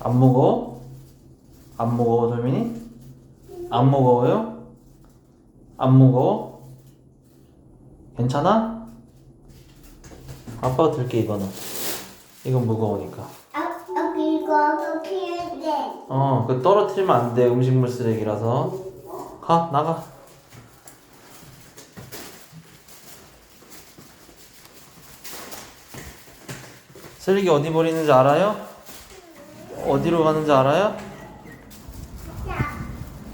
안 무거워? 안 무거워 설민이? 안 무거워요? 안 무거워? 괜찮아? 아빠가 들게 이거는 이건 무거우니까 아, 아 이거 필요해. 어, 그 떨어뜨리면 안 돼. 음식물 쓰레기라서. 가, 나가. 쓰레기 어디 버리는지 알아요? 어디로 가는지 알아요?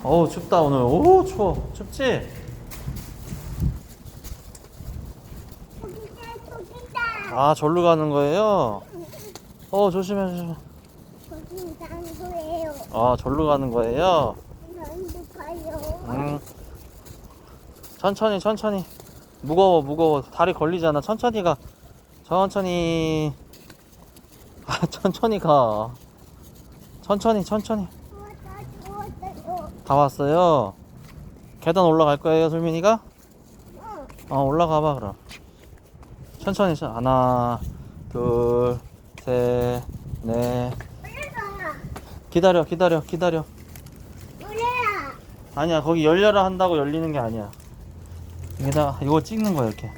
어우, 춥다, 오늘. 오, 추워. 춥지? 아, 절로 가는 거예요? 어, 조심해, 조심해. 아, 절로 가는 거예요? 응. 천천히 천천히 무거워 무거워 다리 걸리잖아 천천히 가 천천히 아 천천히 가 천천히 천천히. 다 왔어요? 계단 올라갈 거예요 솔민이가? 응. 어 올라가 봐 그럼. 천천히 천 하나 둘셋넷. 기다려 기다려 기다려. 아니야 거기 열려라 한다고 열리는 게 아니야. 여기다 이거 찍는 거야 이렇게.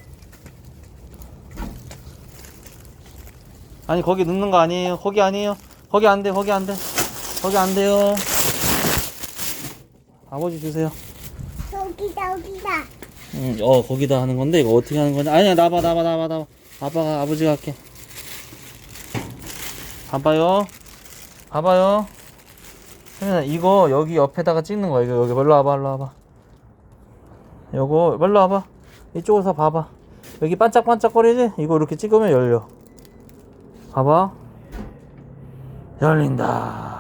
아니 거기 넣는 거 아니에요? 거기 아니에요? 거기 안돼 거기 안돼 거기 안 돼요. 아버지 주세요. 저기다 저기다. 응, 어 거기다 하는 건데 이거 어떻게 하는 거냐 아니야 나봐 나봐 나봐 나봐. 아빠가 아버지가 할게. 봐봐요. 봐봐요. 혜민아 이거 여기 옆에다가 찍는 거야. 이거 여기 일로 와봐 일로 와봐. 요거 일로 와봐. 이쪽에서 봐봐. 여기 반짝반짝거리지? 이거 이렇게 찍으면 열려. 봐봐. 열린다